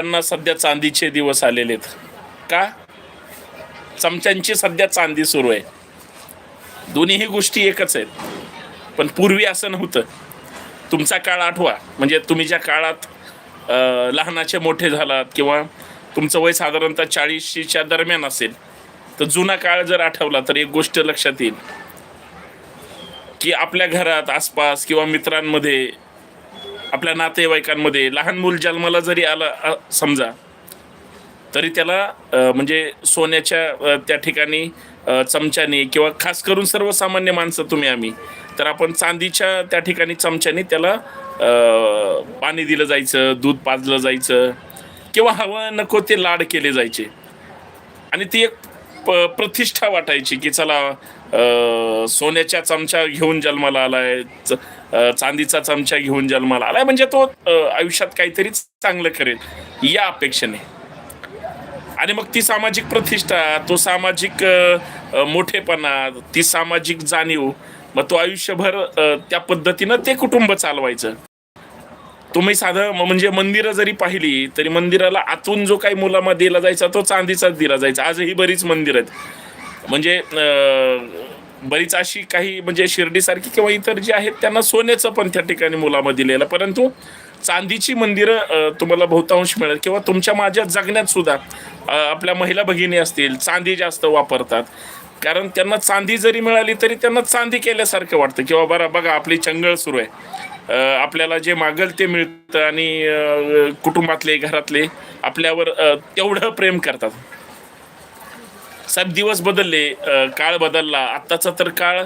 त्यांना सध्या चांदीचे दिवस आलेले आहेत. का? चमच्यांची सध्या चांदी सुरू आहे. दोन्हीही गोष्टी एकच आहेत. पण पूर्वी असं नव्हतं. तुमचा काळ आठवा. म्हणजे तुम्ही ज्या काळात लहानाचे मोठे झालात किंवा तुमचं वय साधारणतः चाळीसच्या दरम्यान असेल तर जुना काळ जर आठवला तर एक गोष्ट लक्षात येईल. की आपल्या घरात आसपास किंवा मित्रांमध्ये आपल्या नातेवाईकांमध्ये लहान मूल जन्माला जरी आला समजा तरी त्याला म्हणजे सोन्याच्या त्या ठिकाणी चमच्याने किंवा खास करून सर्वसामान्य माणसं तुम्ही आम्ही तर आपण चांदीच्या त्या ठिकाणी चमच्याने त्याला पाणी दिलं जायचं दूध पाजलं जायचं किंवा हवं नको ते लाड केले जायचे. आणि ती एक प प्रतिष्ठा वाटायची की चला सोन्याच्या चमचा घेऊन जन्माला आलाय चांदीचा चमचा घेऊन जन्माला आलाय म्हणजे तो आयुष्यात काहीतरी चांगलं करेल या अपेक्षेने. आणि मग ती सामाजिक प्रतिष्ठा तो सामाजिक मोठेपणा ती सामाजिक जाणीव मग तो आयुष्यभर त्या पद्धतीनं ते कुटुंब चालवायचं. तुम्ही साधं म्हणजे मंदिरं जरी पाहिली तरी मंदिराला आतून जो काही मुलामा दिला जायचा तो चांदीचाच दिला जायचा. आजही बरीच मंदिर आहेत. म्हणजे बरीच अशी काही म्हणजे शिर्डीसारखी किंवा इतर जी आहेत त्यांना सोन्याचं पण त्या ठिकाणी मुलामा दिलेलं. परंतु चांदीची मंदिरं तुम्हाला बहुतांश मिळेल. किंवा तुमच्या माझ्या जगण्यात सुद्धा आपल्या महिला भगिनी असतील चांदी जास्त वापरतात. कारण त्यांना चांदी जरी मिळाली तरी त्यांना चांदी केल्यासारखं वाटतं. किंवा बरं बघा आपली चंगळ सुरू आहे. आपल्याला जे मागल ते मिळतं आणि कुटुंबातले घरातले आपल्यावर तेवढं प्रेम करतात. साहेब दिवस बदलले काळ बदलला. आत्ताचा तर काळ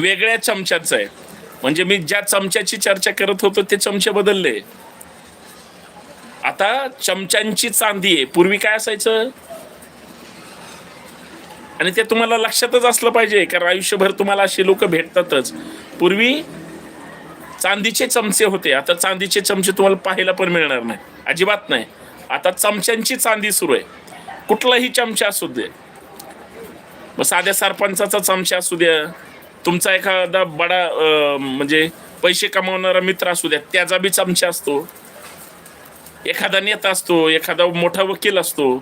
वेगळ्या चमच्याचा आहे. म्हणजे मी ज्या चमच्याची चर्चा करत होतो ते चमचे बदलले. आता चमच्यांची चांदी आहे. पूर्वी काय असायचं? आणि ते तुम्हाला लक्षातच असलं पाहिजे कारण आयुष्यभर तुम्हाला अशी लोक भेटतातच. पूर्वी चांदीचे चमचे होते. आता चांदीचे चमचे तुम्हाला पाहायला पण मिळणार नाही. अजिबात नाही. आता चमच्यांची चांदी सुरू आहे. कुठलाही चमचा असू दे. मग साध्या सरपंचाचा चमचा असू द्या तुमचा एखादा बडा म्हणजे पैसे कमावणारा मित्र असू द्या त्याचा बी चमचा असतो. एखादा नेता असतो एखादा मोठा वकील असतो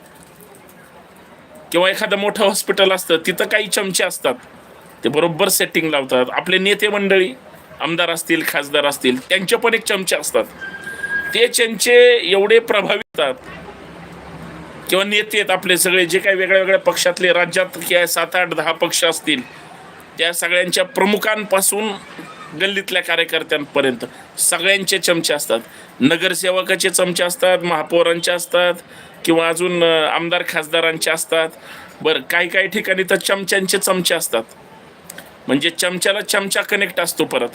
किंवा एखादं मोठं हॉस्पिटल असतं तिथं काही चमचे असतात. ते बरोबर सेटिंग लावतात. आपले नेते मंडळी आमदार असतील खासदार असतील त्यांचे पण एक चमचे असतात. ते चमचे एवढे प्रभावी असतात किंवा नेते आहेत आपले सगळे जे काही वेगळ्या वेगळ्या पक्षातले राज्यात किंवा सात आठ दहा पक्ष असतील त्या सगळ्यांच्या प्रमुखांपासून गल्लीतल्या कार्यकर्त्यांपर्यंत सगळ्यांचे चमचे असतात. नगरसेवकाचे चमचे असतात महापौरांचे असतात किंवा अजून आमदार खासदारांचे असतात. बरं काही काही ठिकाणी तर चमच्यांचे चमचे असतात. म्हणजे चमच्याला चमचा कनेक्ट असतो परत.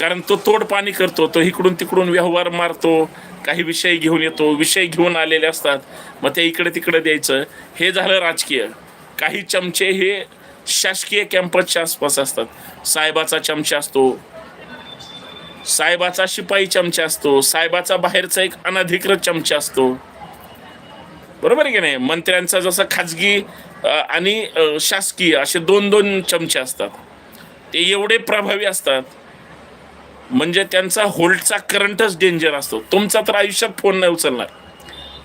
कारण तो तोडपाणी करतो तो इकडून तिकडून व्यवहार मारतो काही विषय घेऊन येतो विषय घेऊन आलेले असतात. मग ते इकडे तिकडे द्यायचं. हे झालं राजकीय. काही चमचे हे शासकीय कॅम्पसच्या आसपास असतात. साहेबाचा चमचा असतो. साहेबाचा शिपाई चमचा असतो. साहेबाचा बाहेरचा एक अनधिकृत चमचा असतो. बरोबर आहे की नाही? मंत्र्यांचा जसं खाजगी आणि शासकीय असे दोन दोन चमचे असतात. ते एवढे प्रभावी असतात. म्हणजे त्यांचा होल्डचा करंटच डेंजर असतो. तुमचा तर आयुष्यात फोन नाही उचलणार.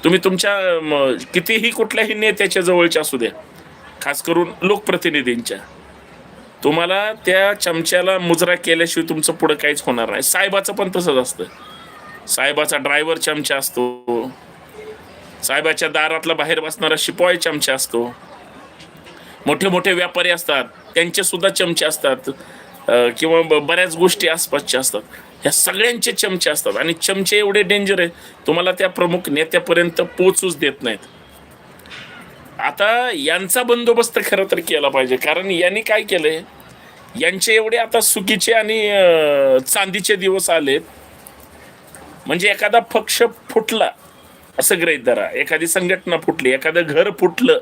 तुम्ही तुमच्या कितीही कुठल्याही नेत्याच्या जवळच्या असू द्या. खास करून लोकप्रतिनिधींच्या. तुम्हाला त्या चमच्याला मुजरा केल्याशिवाय तुमचं पुढं काहीच होणार नाही. साहेबाचं पण तसंच असतं. साहेबाचा ड्रायव्हर चमचा असतो. साहेबाच्या दारातला बाहेर बसणारा शिपाई चमचा असतो. मोठे मोठे व्यापारी असतात. त्यांचे सुद्धा चमचे असतात. किंवा ब- बऱ्याच गोष्टी आसपासच्या असतात. ह्या सगळ्यांचे चमचे असतात. आणि चमचे एवढे डेंजर आहे तुम्हाला त्या प्रमुख नेत्यापर्यंत पोचूच देत नाहीत. आता यांचा बंदोबस्त खरं तर केला पाहिजे. कारण यांनी काय केलंय? यांचे एवढे आता सुकीचे आणि चांदीचे दिवस आलेत. म्हणजे एखादा पक्ष फुटला असं ग्रहित धरा. एखादी संघटना फुटली एखादं घर फुटलं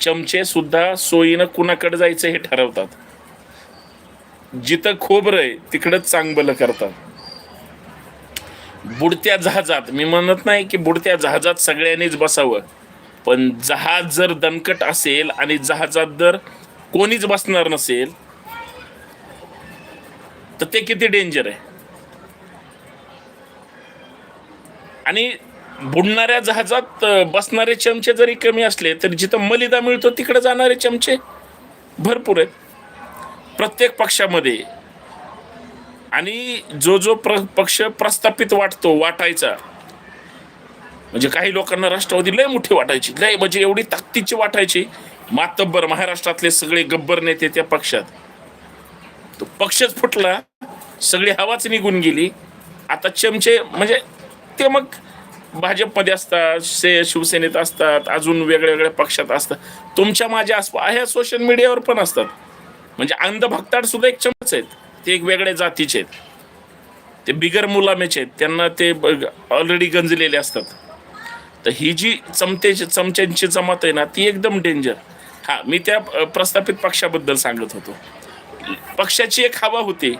चमचे सुद्धा सोयीनं कुणाकडे जायचं हे ठरवतात. जिथं खोबरं आहे तिकडंच चांगलं करतात. बुडत्या जहाजात मी म्हणत नाही की बुडत्या जहाजात सगळ्यांनीच बसावं पण जहाज जर दणकट असेल आणि जहाजात जर कोणीच बसणार नसेल तर ते किती डेंजर आहे? आणि बुडणाऱ्या जहाजात बसणारे चमचे जरी कमी असले तरी जिथं मलिदा मिळतो तिकडे जाणारे चमचे भरपूर आहेत. प्रत्येक पक्षामध्ये. आणि जो जो प्र पक्ष प्रस्थापित वाटतो वाटायचा. म्हणजे काही लोकांना राष्ट्रवादी लय मोठी वाटायची. लय म्हणजे एवढी ताकदीची वाटायची. मातब्बर महाराष्ट्रातले सगळे गब्बर नेते त्या पक्षात. तो पक्षच फुटला. सगळी हवाच निघून गेली. आता चमचे म्हणजे ते मग भाजपमध्ये असतात से शिवसेनेत असतात अजून वेगळ्या वेगळ्या पक्षात असतात. तुमच्या माझ्या आसपास ह्या सोशल मीडियावर पण असतात. म्हणजे अंधभक्ताड सुद्धा एक चमच आहेत. ते एक वेगळ्या जातीचे आहेत. ते बिगर मुलामेचे आहेत. त्यांना ते ऑलरेडी गंजलेले असतात. तर ही जी चमतेची चमच्यांची जमात आहे ना ती एकदम डेंजर हा मी त्या प्रस्थापित पक्षाबद्दल सांगत होतो. पक्षाची एक हवा होती.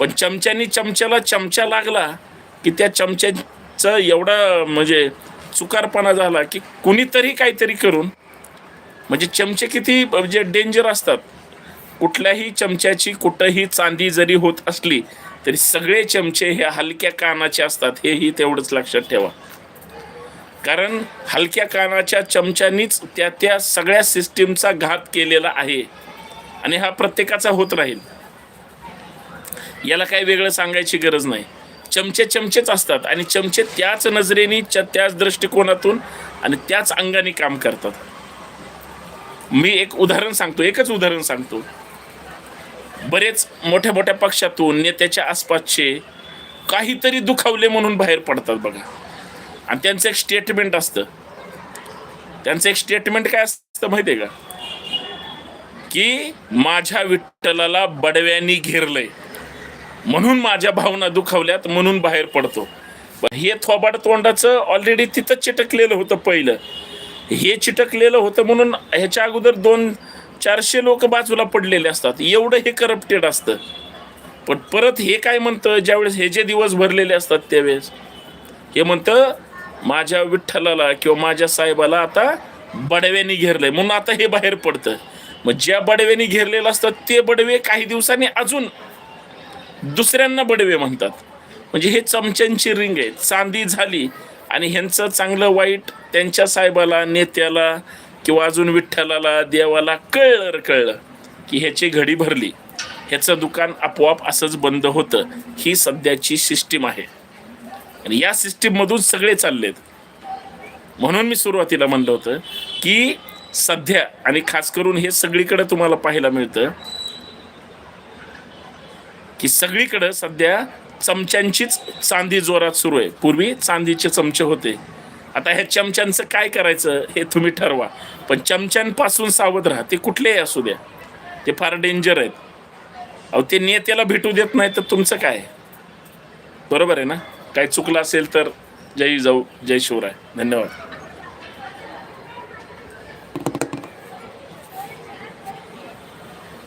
पण चमच्यानी चमच्याला चमचा लागला की त्या चमच्याचं एवढा म्हणजे चुकारपणा झाला की कुणीतरी काहीतरी करून म्हणजे चमचे किती म्हणजे डेंजर असतात. कुठल्याही चमच्याची कुठंही चांदी जरी होत असली तरी सगळे चमचे हे हलक्या कानाचे असतात हेही तेवढंच लक्षात ठेवा. कारण हलक्या कानाच्या चमच्यानीच त्या त्या सगळ्या सिस्टीमचा घात केलेला आहे आणि हा प्रत्येकाचा होत राहील. याला काही वेगळं सांगायची गरज नाही. चमचे चमचेच असतात आणि चमचे त्याच नजरेने त्याच दृष्टिकोनातून आणि त्याच अंगाने काम करतात. मी एक उदाहरण सांगतो एकच उदाहरण सांगतो. बरेच मोठ्या मोठ्या पक्षातून नेत्याच्या आसपासचे काहीतरी दुखावले म्हणून बाहेर पडतात बघा. आणि त्यांचं एक स्टेटमेंट असतं. त्यांचं एक स्टेटमेंट काय असतं माहिती आहे का? की माझ्या विठ्ठलाला बडव्यांनी घेरलंय. म्हणून माझ्या भावना दुखावल्यात म्हणून बाहेर पडतो. पण हे थोबाड तोंडाचं ऑलरेडी तिथं चिटकलेलं होतं पहिलं. हे चिटकलेलं होतं म्हणून ह्याच्या अगोदर दोन चारशे लोक बाजूला पडलेले असतात. एवढं हे करप्टेड असतं. पण परत हे काय म्हणतं? ज्यावेळेस हे जे दिवस भरलेले असतात त्यावेळेस. हे म्हणतं माझ्या विठ्ठलाला किंवा माझ्या साहेबाला आता बडव्याने घेरलंय. म्हणून आता हे बाहेर पडतं. मग ज्या बडव्याने घेरलेलं असतात ते बडवे काही दिवसांनी अजून दुसऱ्यांना बडवे म्हणतात. म्हणजे हे चमच्यांची रिंग आहे. चांदी झाली आणि ह्यांचं चांगलं वाईट त्यांच्या साहेबाला नेत्याला किंवा अजून विठ्ठलाला देवाला कळलं कळलं की ह्याची घडी भरली. ह्याचं दुकान आपोआप असंच बंद होतं. ही सध्याची सिस्टीम आहे. आणि या सिस्टीममधून सगळे चाललेत. म्हणून मी सुरुवातीला म्हणलं होतं की सध्या आणि खास करून हे सगळीकडे तुम्हाला पाहायला मिळतं की सगळीकडं सध्या चमच्यांचीच चांदी जोरात सुरू आहे. पूर्वी चांदीचे चमचे होते. आता ह्या चमच्यांचं काय करायचं हे तुम्ही ठरवा. पण चमच्यांपासून सावध राहा. ते कुठलेही असू द्या. ते फार डेंजर आहेत. अहो ते नेत्याला भेटू देत नाही तर तुमचं काय? बरोबर आहे ना? काय चुकलं असेल तर जय जाऊ जय शिवराय. धन्यवाद.